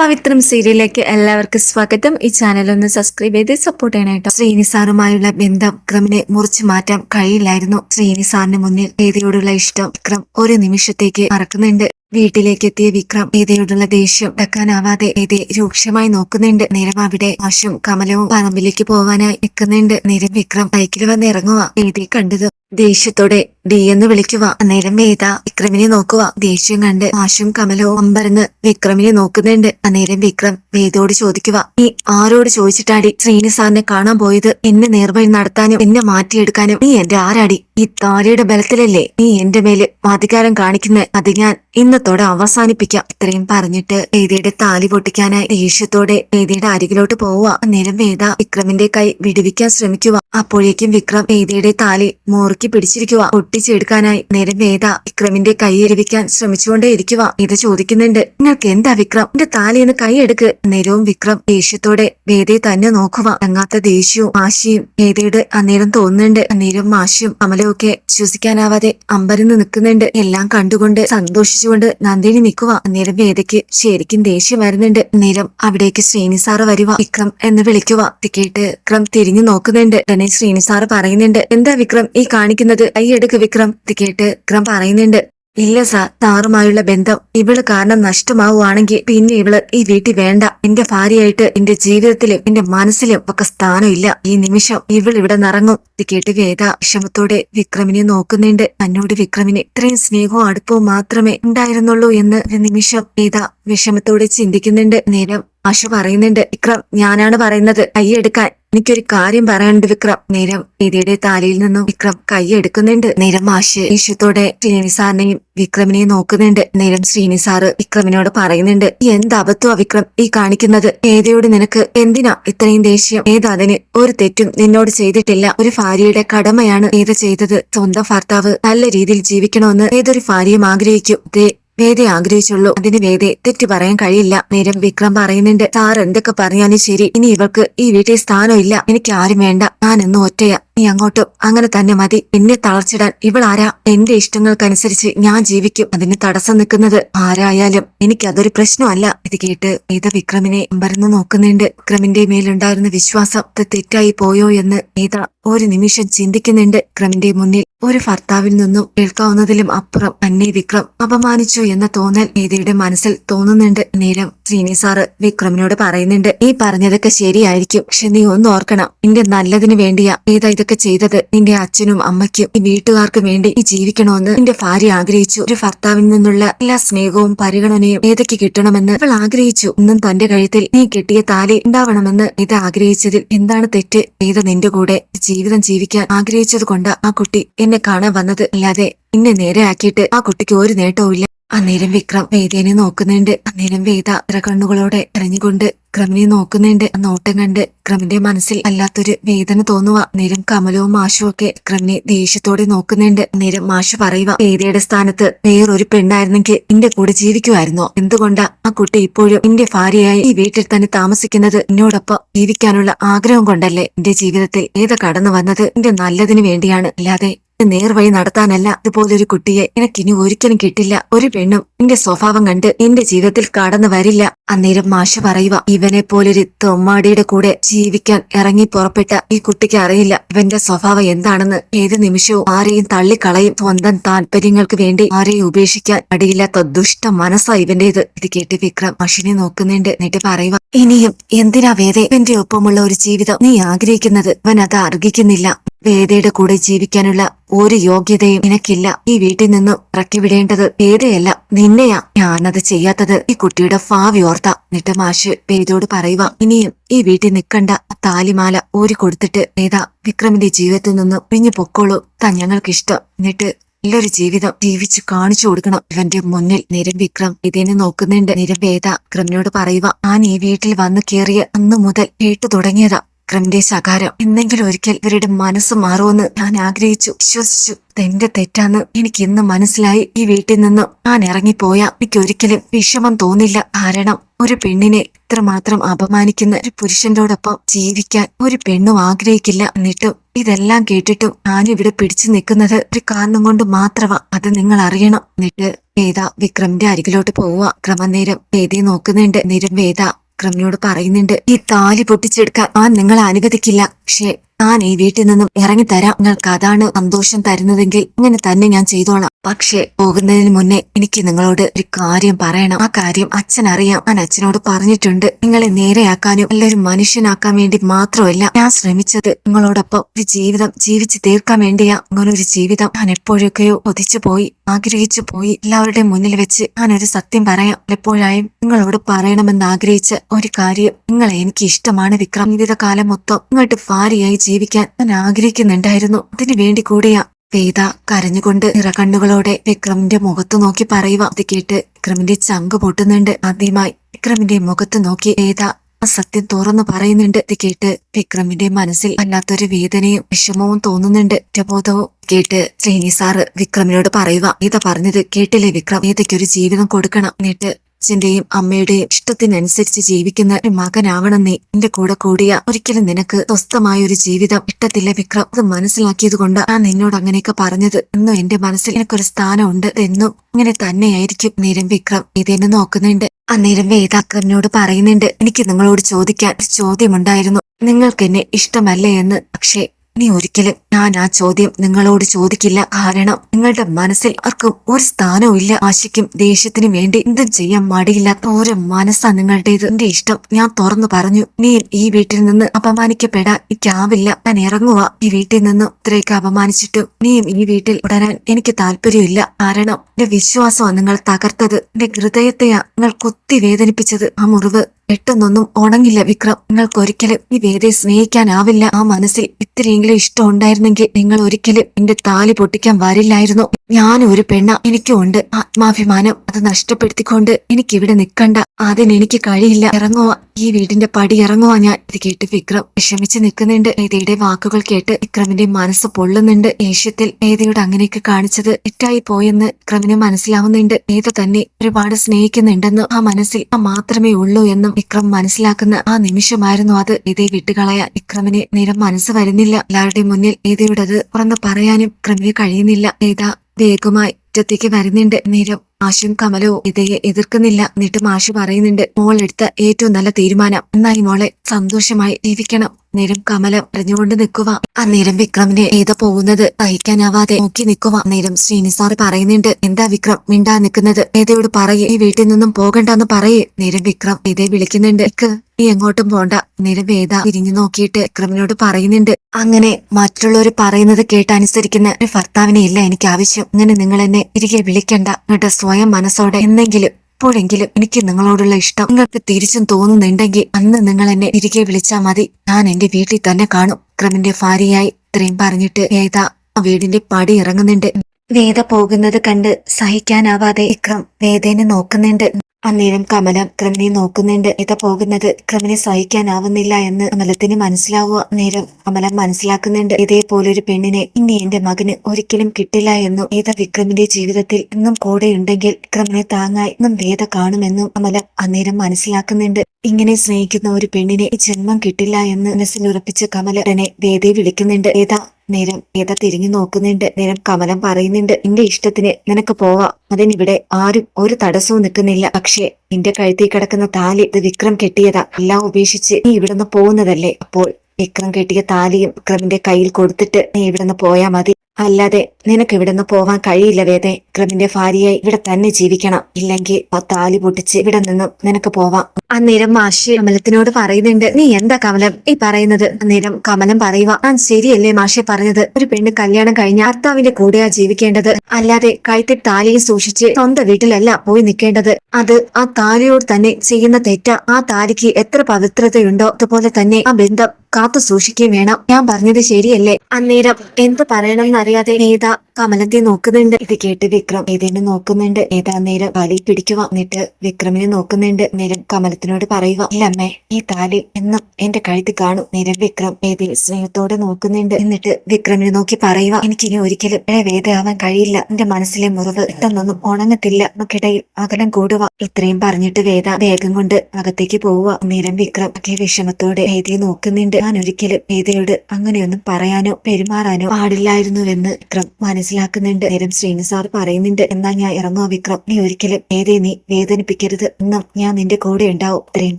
പവിത്രം സീരിയലിലേക്ക് എല്ലാവർക്കും സ്വാഗതം. ഈ ചാനൽ ഒന്ന് സബ്സ്ക്രൈബ് ചെയ്ത് സപ്പോർട്ട് ചെയ്യണേട്ടോ ശ്രീനി സാറുമായുള്ള ബന്ധം വിക്രമിനെ മുറിച്ചു മാറ്റാൻ കഴിയില്ലായിരുന്നു. ശ്രീനി സാറിന് മുന്നിൽ വേദിയോടുള്ള ഇഷ്ടം വിക്രം ഒരു നിമിഷത്തേക്ക് മറക്കുന്നുണ്ട്. വീട്ടിലേക്ക് എത്തിയ വിക്രം വേദിയോടുള്ള ദേഷ്യം ഇടക്കാനാവാതെ വേദയെ രൂക്ഷമായി നോക്കുന്നുണ്ട്. നേരം അവിടെ ആശും കമലവും പറമ്പിലേക്ക് പോവാനായി നിൽക്കുന്നുണ്ട്. നേരം വിക്രം ബൈക്കിൽ വന്ന് ഇറങ്ങുക വേദയെ കണ്ടത്. ദേഷ്യത്തോടെ ഡി എന്ന് വിളിക്കുക. അന്നേരം വേദ വിക്രമിനെ നോക്കുക. ദേഷ്യം കണ്ട് ആശും കമലവും അമ്പരന്ന് വിക്രമിനെ നോക്കുന്നുണ്ട്. അന്നേരം വിക്രം വേദയോട് ചോദിക്കുക നീ ആരോട് ചോദിച്ചിട്ടാടി ശ്രീനി സാറിനെ കാണാൻ പോയത്? എന്നെ നേർവഴി നടത്താനും എന്നെ മാറ്റിയെടുക്കാനും നീ എന്റെ ആരാടി? ഈ താരയുടെ ബലത്തിലല്ലേ നീ എന്റെ മേൽ അധികാരം കാണിക്കുന്നത് അത് ഞാൻ ഇന്നത്തോടെ അവസാനിപ്പിക്കാം. ഇത്രയും പറഞ്ഞിട്ട് വേദയുടെ താലി പൊട്ടിക്കാനായി ദേഷ്യത്തോടെ വേദയുടെ അരികിലോട്ട് പോവുക. അന്നേരം വേദ വിക്രമിന്റെ കൈ വിടുവിക്കാൻ ശ്രമിക്കുക. അപ്പോഴേക്കും വിക്രം വേദിയുടെ താലി മോറുക്കി പിടിച്ചിരിക്കുക. പൊട്ടിച്ചെടുക്കാനായി നേരം വേദ വിക്രമിന്റെ കൈ എരിവിക്കാൻ ശ്രമിച്ചുകൊണ്ടേയിരിക്കുക ഇത് ചോദിക്കുന്നുണ്ട്. നിങ്ങൾക്ക് എന്താ വിക്രം? എന്റെ താലിയെന്ന് കൈയെടുക്ക് നേരവും വിക്രം ദേഷ്യത്തോടെ വേദയെ തന്നെ നോക്കുക തങ്ങാത്ത ദേഷ്യവും ആശയും വേദയുടെ അന്നേരം തോന്നുന്നുണ്ട്. അന്നേരം മാശയും അമലയൊക്കെ ശ്വസിക്കാനാവാതെ അമ്പരന്ന് നിൽക്കുന്നുണ്ട്. എല്ലാം കണ്ടുകൊണ്ട് സന്തോഷിച്ചുകൊണ്ട് നന്ദിനി നിൽക്കുക അന്നേരം വേദയ്ക്ക് ശരിക്കും ദേഷ്യം വരുന്നുണ്ട്. അന്നേരം അവിടേക്ക് ശ്രീനി സാറ് വരുക വിക്രം എന്ന് വിളിക്കുക കേട്ട് വിക്രം തിരിഞ്ഞു നോക്കുന്നുണ്ട്. ഉടനെ ശ്രീനി സാറ് പറയുന്നുണ്ട് എന്താ വിക്രം ഈ കാണിക്കുന്നത്? കൈയെടുക്ക് വിക്രം ഇത് കേട്ട് വിക്രം പറയുന്നുണ്ട് ഇല്ല സാർ താറുമായുള്ള ബന്ധം ഇവൾ കാരണം നഷ്ടമാവുകയാണെങ്കിൽ പിന്നെ ഇവൾ ഈ വീട്ടിൽ വേണ്ട. എന്റെ ഭാര്യയായിട്ട് എന്റെ ജീവിതത്തിലും എന്റെ മനസ്സിലും ഒക്കെ സ്ഥാനമില്ല. ഈ നിമിഷം ഇവൾ ഇവിടെ നിറങ്ങും. ഇത് കേട്ട് വേദ വിഷമത്തോടെ വിക്രമിനെ നോക്കുന്നുണ്ട്. തന്നോട് വിക്രമിന് ഇത്രയും സ്നേഹവും അടുപ്പവും മാത്രമേ ഉണ്ടായിരുന്നുള്ളൂ എന്ന് ഒരു നിമിഷം വേദ വിഷമത്തോടെ ചിന്തിക്കുന്നുണ്ട്. നേരം ആശു പറയുന്നുണ്ട് വിക്രം ഞാനാണ് പറയുന്നത് കൈയെടുക്കാൻ എനിക്കൊരു കാര്യം പറയാനുണ്ട് വിക്രം. നേരം നിധിയുടെ താലിയിൽ നിന്നും വിക്രം കൈയെടുക്കുന്നുണ്ട് നേരം മാഷ് ഈശ്വത്തോടെ ശ്രീനിസാറിനെയും വിക്രമിനെയും നോക്കുന്നുണ്ട്. നേരം ശ്രീനിസാറ് വിക്രമിനോട് പറയുന്നുണ്ട് എന്ത് അബദ്ധമാ വിക്രം ഈ കാണിക്കുന്നത്? ഏതയോട് നിനക്ക്? എന്തിനാ ഇത്രയും ദേഷ്യം? ഏതതിന് ഒരു തെറ്റും നിന്നോട് ചെയ്തിട്ടില്ല. ഒരു ഭാര്യയുടെ കടമയാണ് ഏത് ചെയ്തത്. സ്വന്തം ഭർത്താവ് നല്ല രീതിയിൽ ജീവിക്കണമെന്ന് ഏതൊരു ഭാര്യയും ആഗ്രഹിക്കും. ദേ വേദയെ ആഗ്രഹിച്ചുള്ളൂ. അതിന് വേദയെ തെറ്റു പറയാൻ കഴിയില്ല. നേരം വിക്രം പറയുന്നുണ്ട് സാർ എന്തൊക്കെ പറഞ്ഞാലും ശരി. ഇനി ഇവൾക്ക് ഈ വീട്ടിൽ സ്ഥാനമില്ല. എനിക്ക് ആരും വേണ്ട. ഞാൻ ഇന്ന് ഒറ്റയാ. നീ അങ്ങോട്ടും. അങ്ങനെ തന്നെ മതി. എന്നെ തളർച്ചിടാൻ ഇവൾ ആരാ എന്റെ ഇഷ്ടങ്ങൾക്കനുസരിച്ച് ഞാൻ ജീവിക്കും. അതിന് തടസ്സം നിൽക്കുന്നത് ആരായാലും എനിക്ക് അതൊരു പ്രശ്നമല്ല. ഇത് കേട്ട് ഏത വിക്രമിനെ അമ്പരന്ന് നോക്കുന്നുണ്ട്. വിക്രമിന്റെ മേലുണ്ടായിരുന്ന വിശ്വാസം ഇത് തെറ്റായി പോയോ എന്ന് ഏത ഒരു നിമിഷം ചിന്തിക്കുന്നുണ്ട്. വിക്രമിന്റെ മുന്നിൽ ഒരു ഭർത്താവിൽ നിന്നും കേൾക്കാവുന്നതിലും അപ്പുറം തന്നെ വിക്രം അപമാനിച്ചു എന്ന തോന്നൽ ഏതയുടെ മനസ്സിൽ തോന്നുന്നുണ്ട്. നേരം ശ്രീനി സാറ് വിക്രമിനോട് പറയുന്നുണ്ട് നീ പറഞ്ഞതൊക്കെ ശരിയായിരിക്കും. പക്ഷെ നീ ഒന്ന് ഓർക്കണം. നിന്റെ നല്ലതിന് വേണ്ടിയാ വേദ ഇതൊക്കെ ചെയ്തത് നിന്റെ അച്ഛനും അമ്മയ്ക്കും ഈ വീട്ടുകാർക്കും വേണ്ടി നീ ജീവിക്കണമെന്ന് നിന്റെ ഭാര്യ ആഗ്രഹിച്ചു. ഒരു ഭർത്താവിൽ നിന്നുള്ള എല്ലാ സ്നേഹവും പരിഗണനയും ഏതൊക്കെ കിട്ടണമെന്ന് അവൾ ആഗ്രഹിച്ചു. ഇന്നും തന്റെ കഴുത്തിൽ നീ കെട്ടിയ താലി ഉണ്ടാവണമെന്ന് ഇത് ആഗ്രഹിച്ചതിൽ എന്താണ് തെറ്റ്? ചെയ്ത നിന്റെ കൂടെ ജീവിതം ജീവിക്കാൻ ആഗ്രഹിച്ചത് കൊണ്ട് ആ കുട്ടി എന്നെ കാണാൻ വന്നത്? അല്ലാതെ എന്നെ നേരെയാക്കിയിട്ട് ആ കുട്ടിക്ക് ഒരു നേട്ടവും ഇല്ല അന്നേരം വിക്രം വേദേനെ നോക്കുന്നുണ്ട്. അന്നേരം വേദ കണ്ണുകളോടെ ഇറങ്ങിക്കൊണ്ട് ക്രമിനെ നോക്കുന്നുണ്ട്. നോട്ടം കണ്ട് ക്രമിന്റെ മനസ്സിൽ അല്ലാത്തൊരു വേദന തോന്നുക നേരം കമലവും മാഷും ഒക്കെ ക്രമിനെ ദേഷ്യത്തോടെ നോക്കുന്നുണ്ട്. നേരം മാഷ് പറയുക വേദയുടെ സ്ഥാനത്ത് വേറൊരു പെണ്ണായിരുന്നെങ്കിൽ എന്റെ കൂടെ ജീവിക്കുമായിരുന്നോ? എന്തുകൊണ്ടാ ആ കുട്ടി ഇപ്പോഴും എന്റെ ഭാര്യയായി ഈ വീട്ടിൽ തന്നെ താമസിക്കുന്നത്? എന്നോടൊപ്പം ജീവിക്കാനുള്ള ആഗ്രഹം കൊണ്ടല്ലേ എന്റെ ജീവിതത്തിൽ ഏത് കടന്നു വന്നത്? എന്റെ നല്ലതിനു വേണ്ടിയാണ്. അല്ലാതെ നേർവഴി നടത്താനല്ല. ഇതുപോലൊരു കുട്ടിയെ എനിക്കിനി ഒരിക്കലും കിട്ടില്ല. ഒരു പെണ്ണും എന്റെ സ്വഭാവം കണ്ട് എന്റെ ജീവിതത്തിൽ കടന്നു വരില്ല. അന്നേരം മാഷ പറയുക ഇവനെ പോലൊരു തൊമ്മാടിയുടെ കൂടെ ജീവിക്കാൻ ഇറങ്ങി പുറപ്പെട്ട ഈ കുട്ടിക്ക് അറിയില്ല. ഇവന്റെ സ്വഭാവം എന്താണെന്ന് ഏത് നിമിഷവും ആരെയും തള്ളിക്കളയും. സ്വന്തം താല്പര്യങ്ങൾക്ക് വേണ്ടി ആരെയും ഉപേക്ഷിക്കാൻ അടിയില്ലാത്ത ദുഷ്ട മനസ്സാ ഇവന്റേത്. ഇത് കേട്ട് വിക്രം മാഷിനെ നോക്കുന്നുണ്ട്. എന്നിട്ട് പറയുക ഇനിയും എന്തിനാ വേദേ? ഇവന്റെ ഒപ്പമുള്ള ഒരു ജീവിതം നീ ആഗ്രഹിക്കുന്നത്. അവൻ അത് അർഹിക്കുന്നില്ല. വേദയുടെ കൂടെ ജീവിക്കാനുള്ള ഒരു യോഗ്യതയും നിനക്കില്ല. ഈ വീട്ടിൽ നിന്നും ഇറക്കി വിടേണ്ടത് വേദയല്ല നിന്നെയാ. ഞാനത് ചെയ്യാത്തത് ഈ കുട്ടിയുടെ ഭാവി ഓർത്ത. എന്നിട്ട് മാഷ് വേദയോട് പറയുക ഇനിയും ഈ വീട്ടിൽ നിൽക്കണ്ട. താലിമാല ഊരി കൊടുത്തിട്ട് വേദ വിക്രമിന്റെ ജീവിതത്തിൽ നിന്ന് പിഞ്ഞു പൊക്കോളൂ. താ ഞങ്ങൾക്കിഷ്ടം. എന്നിട്ട് നല്ലൊരു ജീവിതം ജീവിച്ചു കാണിച്ചു കൊടുക്കണം. ഇവന്റെ മുന്നിൽ നിരം വിക്രം ഇതിനെ നോക്കുന്നുണ്ട്. നിരം വേദ വിക്രമിനോട് പറയുക ഞാൻ ഈ വീട്ടിൽ വന്നു കയറിയ അന്നു മുതൽ കേട്ടു തുടങ്ങിയതാ. വിക്രമിന്റെ ശകാരം എന്തെങ്കിലും ഒരിക്കൽ ഇവരുടെ മനസ്സ് മാറുമെന്ന് ഞാൻ ആഗ്രഹിച്ചു. വിശ്വസിച്ചു. എന്റെ തെറ്റാന്ന് എനിക്ക് ഇന്ന് മനസ്സിലായി. ഈ വീട്ടിൽ നിന്ന് ഞാൻ ഇറങ്ങിപ്പോയ എനിക്ക് ഒരിക്കലും വിഷമം തോന്നില്ല. കാരണം ഒരു പെണ്ണിനെ ഇത്രമാത്രം അപമാനിക്കുന്ന ഒരു പുരുഷന്റോടൊപ്പം ജീവിക്കാൻ ഒരു പെണ്ണും ആഗ്രഹിക്കില്ല എന്നിട്ടും ഇതെല്ലാം കേട്ടിട്ടും ഇവിടെ പിടിച്ചു നിൽക്കുന്നത് ഒരു കാരണം കൊണ്ട് മാത്രമാ. അത് നിങ്ങൾ അറിയണം. എന്നിട്ട് വേദ വിക്രമിന്റെ അരികിലോട്ട് പോവുക. ക്രമനേരം വേദയെ നോക്കുന്നുണ്ട്. നിരം വേദ വിക്രമിനോട് പറയുന്നുണ്ട് ഈ താലി പൊട്ടിച്ചെടുക്കാൻ ആ നിങ്ങളെ അനുവദിക്കില്ല. പക്ഷേ ഞാൻ ഈ വീട്ടിൽ നിന്നും ഇറങ്ങിത്തരാം. നിങ്ങൾക്ക് അതാണ് സന്തോഷം തരുന്നതെങ്കിൽ ഇങ്ങനെ തന്നെ ഞാൻ ചെയ്തോളാം. പക്ഷേ പോകുന്നതിന് മുന്നേ എനിക്ക് നിങ്ങളോട് ഒരു കാര്യം പറയണം. ആ കാര്യം അച്ഛൻ അറിയാം ഞാൻ അച്ഛനോട് പറഞ്ഞിട്ടുണ്ട്. നിങ്ങളെ നേരെയാക്കാനും നല്ലൊരു മനുഷ്യനാക്കാൻ വേണ്ടി മാത്രമല്ല ഞാൻ ശ്രമിച്ചത്. നിങ്ങളോടൊപ്പം ഒരു ജീവിതം ജീവിച്ചു തീർക്കാൻ വേണ്ടിയാ. അങ്ങനെ ഒരു ജീവിതം ഞാൻ എപ്പോഴൊക്കെയോ കൊതിച്ചു പോയി ആഗ്രഹിച്ചു പോയി. എല്ലാവരുടെയും മുന്നിൽ വെച്ച് ഞാനൊരു സത്യം പറയാം. എപ്പോഴായും നിങ്ങളോട് പറയണമെന്ന് ആഗ്രഹിച്ച ഒരു കാര്യം നിങ്ങളെ എനിക്ക് ഇഷ്ടമാണ് വിക്രം. ജീവിതകാലം മൊത്തം നിങ്ങളുടെ ഭാര്യയായി ജീവിക്കാൻ ഞാൻ ആഗ്രഹിക്കുന്നുണ്ടായിരുന്നു. അതിനു വേണ്ടി കൂടിയാ വേദ കരഞ്ഞുകൊണ്ട് നിറകണ്ണുകളോടെ വിക്രമിന്റെ മുഖത്തു നോക്കി പറയുക. അത് കേട്ട് വിക്രമിന്റെ ചങ്ക് പൊട്ടുന്നുണ്ട്. ആദ്യമായി വിക്രമിന്റെ മുഖത്ത് നോക്കി വേദ ആ സത്യം തുറന്നു പറയുന്നുണ്ട്. ഇത് കേട്ട് വിക്രമിന്റെ മനസ്സിൽ വല്ലാത്തൊരു വേദനയും വിഷമവും തോന്നുന്നുണ്ട്. കുറ്റബോധവും കേട്ട് ശ്രീനി സാറ് വിക്രമിനോട് പറയുക. വേദ പറഞ്ഞത് കേട്ടില്ലേ വിക്രം? ഗീതയ്ക്കൊരു ജീവിതം കൊടുക്കണം. എന്നിട്ട് അച്ഛന്റെയും അമ്മയുടെയും ഇഷ്ടത്തിനനുസരിച്ച് ജീവിക്കുന്ന ഒരു മകനാവണം നീ എന്റെ കൂടെ കൂടിയ ഒരിക്കലും നിനക്ക് സ്വസ്ഥമായ ഒരു ജീവിതം ഇഷ്ടത്തില്ല വിക്രം. അത് മനസ്സിലാക്കിയത് കൊണ്ട് ഞാൻ നിന്നോട് അങ്ങനെയൊക്കെ പറഞ്ഞത്. എന്നും എന്റെ മനസ്സിൽ എനിക്കൊരു സ്ഥാനമുണ്ട് എന്നും ഇങ്ങനെ തന്നെയായിരിക്കും നേരം വിക്രം. ഇതെന്നെ നോക്കുന്നുണ്ട്. അന്നേരം വേദാക്കറിനോട് പറയുന്നുണ്ട്. എനിക്ക് നിങ്ങളോട് ചോദിക്കാൻ ഒരു ചോദ്യമുണ്ടായിരുന്നു. നിങ്ങൾക്ക് എന്നെ ഇഷ്ടമല്ലേ എന്ന്. പക്ഷേ ഇനി ഒരിക്കലും ഞാൻ ആ ചോദ്യം നിങ്ങളോട് ചോദിക്കില്ല. കാരണം നിങ്ങളുടെ മനസ്സിൽ ആർക്കും ഒരു സ്ഥാനവും ഇല്ല. ആശയ്ക്കും ദേഷ്യത്തിനും വേണ്ടി എന്തും ചെയ്യാൻ മടിയില്ലാത്ത ഓരോ മനസ്സാ നിങ്ങളുടേത്. എന്റെ ഇഷ്ടം ഞാൻ തുറന്നു പറഞ്ഞു. നീ ഈ വീട്ടിൽ നിന്ന് അപമാനിക്കപ്പെടാൻ എനിക്കാവില്ല. ഞാൻ ഇറങ്ങുക ഈ വീട്ടിൽ നിന്ന് ഇത്രയൊക്കെ അപമാനിച്ചിട്ടും നീയും ഈ വീട്ടിൽ ഉടരാൻ എനിക്ക് താല്പര്യമില്ല. കാരണം എന്റെ വിശ്വാസമാണ് നിങ്ങൾ തകർത്തത്. എന്റെ ഹൃദയത്തെയാ നിങ്ങൾ കൊത്തി വേദനിപ്പിച്ചത്. ആ മുറിവ് പെട്ടെന്നൊന്നും ഉണങ്ങില്ല വിക്രം. നിങ്ങൾക്ക് ഒരിക്കലും ഈ വേദയെ സ്നേഹിക്കാനാവില്ല. ആ മനസ്സിൽ ഇത്രയെങ്കിലും ഇഷ്ടം ഉണ്ടായിരുന്നെങ്കിൽ നിങ്ങൾ ഒരിക്കലും എന്റെ താലി പൊട്ടിക്കാൻ വരില്ലായിരുന്നു. ഞാൻ ഒരു പെണ്ണ എനിക്കും ഉണ്ട്. ആത്മാഭിമാനം അത് നഷ്ടപ്പെടുത്തിക്കൊണ്ട് എനിക്കിവിടെ നിൽക്കണ്ട. അതിനെനിക്ക് കഴിയില്ല. ഇറങ്ങുക ഈ വീടിന്റെ പടി ഇറങ്ങുക ഞാൻ. ഇത് കേട്ട് വിക്രം വിഷമിച്ച് നിൽക്കുന്നുണ്ട്. ഏതയുടെ വാക്കുകൾ കേട്ട് വിക്രമിന്റെ മനസ്സ് പൊള്ളുന്നുണ്ട്. ഏഷ്യത്തിൽ ഏതയോട് അങ്ങനെയൊക്കെ കാണിച്ചത് തെറ്റായി പോയെന്ന് വിക്രമിന് മനസ്സിലാവുന്നുണ്ട്. ഏത തന്നെ ഒരുപാട് സ്നേഹിക്കുന്നുണ്ടെന്നും ആ മനസ്സിൽ ആ മാത്രമേ ഉള്ളൂ എന്നും വിക്രം മനസ്സിലാക്കുന്ന ആ നിമിഷമായിരുന്നു അത്. ഇതേ വിട്ടുകളയാൻ വിക്രമിന് നേരം മനസ്സ് വരുന്നില്ല. എല്ലാവരുടെയും മുന്നിൽ വേദയോട് അത് തുറന്ന് പറയാനും വിക്രമിന് കഴിയുന്നില്ല. ഏതാ വേഗമായി ഒറ്റത്തേക്ക് വരുന്നുണ്ട്. നേരം ആശും കമലോ ഇതയെ എതിർക്കുന്നില്ല എന്നിട്ട് മാഷു പറയുന്നുണ്ട് മോളെടുത്ത ഏറ്റവും നല്ല തീരുമാനം. എന്നായി മോളെ സന്തോഷമായി ജീവിക്കണം. നേരം കമലം പറഞ്ഞുകൊണ്ട് നിൽക്കുക അന്നേരം വിക്രമിനെ ഏത പോകുന്നത്? സഹിക്കാനാവാതെ നോക്കി നിൽക്കുക നേരം ശ്രീനിസാർ പറയുന്നുണ്ട് എന്താ വിക്രം? മിണ്ടാ നിൽക്കുന്നത്. ഏതയോട് പറയേ? ഈ വീട്ടിൽ നിന്നും പോകണ്ടെന്ന് പറയേ. നേരം വിക്രം ഏതേ വിളിക്കുന്നുണ്ട് "ഇക്ക്, നീ എങ്ങോട്ടും പോണ്ട. നേരം വേദ തിരിഞ്ഞു നോക്കിയിട്ട് വിക്രമിനോട് പറയുന്നുണ്ട് അങ്ങനെ മറ്റുള്ളവർ പറയുന്നത് കേട്ടനുസരിക്കുന്ന ഒരു ഭർത്താവിനെ ഇല്ല എനിക്ക് ആവശ്യം. അങ്ങനെ നിങ്ങൾ എന്നെ തിരികെ വിളിക്കണ്ട. എന്നിട്ട് സ്വയം മനസ്സോടെ എന്നെങ്കിലും എപ്പോഴെങ്കിലും എനിക്ക് നിങ്ങളോടുള്ള ഇഷ്ടം നിങ്ങൾക്ക് തിരിച്ചും തോന്നുന്നുണ്ടെങ്കിൽ അന്ന് നിങ്ങൾ എന്നെ തിരികെ വിളിച്ചാൽ മതി. ഞാൻ എന്റെ വീട്ടിൽ തന്നെ കാണും. വിക്രമിന്റെ ഭാര്യയായി ഇത്രയും പറഞ്ഞിട്ട് വേദ ആ വീടിന്റെ പടി ഇറങ്ങുന്നുണ്ട്. വേദ പോകുന്നത് കണ്ട് സഹിക്കാനാവാതെ വിക്രം വേദേനെ നോക്കുന്നുണ്ട്. അന്നേരം കമലം ക്രമിനെ നോക്കുന്നുണ്ട്. ഇത പോകുന്നത്. ക്രമിനെ സഹിക്കാനാവുന്നില്ല എന്ന് കമലത്തിന് മനസ്സിലാവുക. നേരം കമലം മനസ്സിലാക്കുന്നുണ്ട്. ഇതേപോലൊരു പെണ്ണിനെ ഇനി എന്റെ മകന് ഒരിക്കലും കിട്ടില്ല എന്നും ഏത വിക്രമിന്റെ ജീവിതത്തിൽ ഇന്നും കൂടെ ഉണ്ടെങ്കിൽ ക്രമിനെ താങ്ങായി ഇന്നും വേദ കാണുമെന്നും കമലം അന്നേരം മനസ്സിലാക്കുന്നുണ്ട്. ഇങ്ങനെ സ്നേഹിക്കുന്ന ഒരു പെണ്ണിനെ ജന്മം കിട്ടില്ല എന്ന് മനസ്സിൽ ഉറപ്പിച്ച് കമല തന്നെ വേദയെ വിളിക്കുന്നുണ്ട്. വേദ നേരം വേദ തിരിഞ്ഞു നോക്കുന്നുണ്ട്. നേരം കമലം പറയുന്നുണ്ട് നിന്റെ ഇഷ്ടത്തിന് നിനക്ക് പോവാം. അതിനിവിടെ ആരും ഒരു തടസ്സവും നിൽക്കുന്നില്ല. പക്ഷേ നിന്റെ കഴുത്തിൽ കിടക്കുന്ന താലി ഇത് വിക്രം കെട്ടിയതാ. എല്ലാം ഉപേക്ഷിച്ച് നീ ഇവിടുന്ന് പോകുന്നതല്ലേ? അപ്പോൾ വിക്രം കെട്ടിയ താലിയും വിക്രമിന്റെ കയ്യിൽ കൊടുത്തിട്ട് നീ ഇവിടുന്ന് പോയാ മതി. അല്ലാതെ നിനക്ക് ഇവിടുന്ന് പോവാൻ കഴിയില്ല വേദേ. ക്രമിന്റെ ഭാര്യയായി ഇവിടെ തന്നെ ജീവിക്കണം. ഇല്ലെങ്കിൽ താലി പൊട്ടിച്ച് ഇവിടെ നിന്നും നിനക്ക് പോവാം. അന്നേരം മാഷി കമലത്തിനോട് പറയുന്നുണ്ട് നീ എന്താ കമലം ഈ പറയുന്നത്? അന്നേരം കമലം പറയുക ഞാൻ ശരിയല്ലേ മാഷെ പറഞ്ഞത്? ഒരു പെണ്ണ് കല്യാണം കഴിഞ്ഞ ഭർത്താവിന്റെ കൂടെയാ ജീവിക്കേണ്ടത്. അല്ലാതെ കഴുത്തിൽ താലിയെ സൂക്ഷിച്ച് സ്വന്തം വീട്ടിലല്ല പോയി നിൽക്കേണ്ടത്. അത് ആ താലിയോട് തന്നെ ചെയ്യുന്ന തെറ്റ. ആ താലിക്ക് എത്ര പവിത്രതയുണ്ടോ. അതുപോലെ തന്നെ ആ ബന്ധം കാത്തു സൂക്ഷിക്കുകയും വേണം. ഞാൻ പറഞ്ഞത് ശരിയല്ലേ? അന്നേരം എന്ത് പറയണമെന്നറിയാതെ നേത കമലത്തെ നോക്കുന്നുണ്ട്. ഇത് കേട്ട് വിക്രം ഏതേനെ നോക്കുന്നുണ്ട്. ഏത അന്നേരം താലി പിടിക്കുക. എന്നിട്ട് വിക്രമിനെ നോക്കുന്നുണ്ട്. നേരം കമലത്തിനോട് പറയുക ഇല്ലമ്മേ ഈ താലി എന്നും എന്റെ കഴുത്തിൽ കാണും. നേരം വിക്രം ഏതയെ സ്നേഹത്തോടെ നോക്കുന്നുണ്ട്. എന്നിട്ട് വിക്രമിനെ നോക്കി പറയുക എനിക്കിനി ഒരിക്കലും ഇഴ വേദയാവാൻ കഴിയില്ല. എന്റെ മനസ്സിലെ മുറിവ് ഇട്ടൊന്നും ഉണങ്ങത്തില്ല. നമുക്കിടയിൽ അകലം കൂടുക. ഇത്രയും പറഞ്ഞിട്ട് വേദ വേഗം കൊണ്ട് അകത്തേക്ക് പോവുക. നേരം വിക്രം ഒക്കെ വിഷമത്തോടെ വേദയെ നോക്കുന്നുണ്ട്. ഞാൻ ഒരിക്കലും വേദയോട് അങ്ങനെയൊന്നും പറയാനോ പെരുമാറാനോ പാടില്ലായിരുന്നുവെന്ന് വിക്രം മനസ്സിലാക്കുന്നുണ്ട്. നേരം ശ്രീനി സാർ പറയുന്നുണ്ട്. എന്നാ ഞാൻ ഇറങ്ങോ വിക്രം? നീ ഒരിക്കലും വേദയെ നീ വേദനിപ്പിക്കരുത്. എന്നും ഞാൻ നിന്റെ കൂടെ ഉണ്ടാവും. ഇത്രയും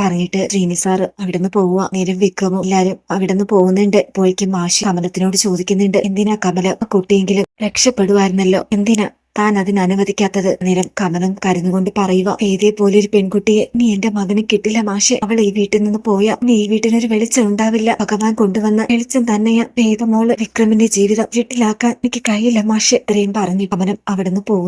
പറഞ്ഞിട്ട് ശ്രീനി സാർ അവിടുന്ന് പോവുക നേരം വിക്രമും എല്ലാരും അവിടുന്ന് പോകുന്നുണ്ട്. പോയിക്കും മാഷി കമലത്തിനോട് ചോദിക്കുന്നുണ്ട്. എന്തിനാ കമല? കുട്ടിയെങ്കിലും രക്ഷപ്പെടുമായിരുന്നല്ലോ എന്തിനാ? താൻ അതിന് അനുവദിക്കാത്തത്. നേരം കമലം കരഞ്ഞുകൊണ്ട് പറയുക ഏതേ പോലെ ഒരു പെൺകുട്ടിയെ നീ എന്റെ മകന് കിട്ടില്ല മാഷെ. അവൾ ഈ വീട്ടിൽ നിന്ന് പോയാ നീ ഈ വീട്ടിനൊരു വെളിച്ചം ഉണ്ടാവില്ല. ഭഗവാൻ കൊണ്ടുവന്ന വെളിച്ചം തന്നെയാ വേദമോൾ വിക്രമിന്റെ ജീവിതം വീട്ടിലാക്കാൻ എനിക്ക് കഴിയില്ല മാഷെ. ഇത്രയും പറഞ്ഞു കമലം അവിടുന്ന് പോകുന്നു.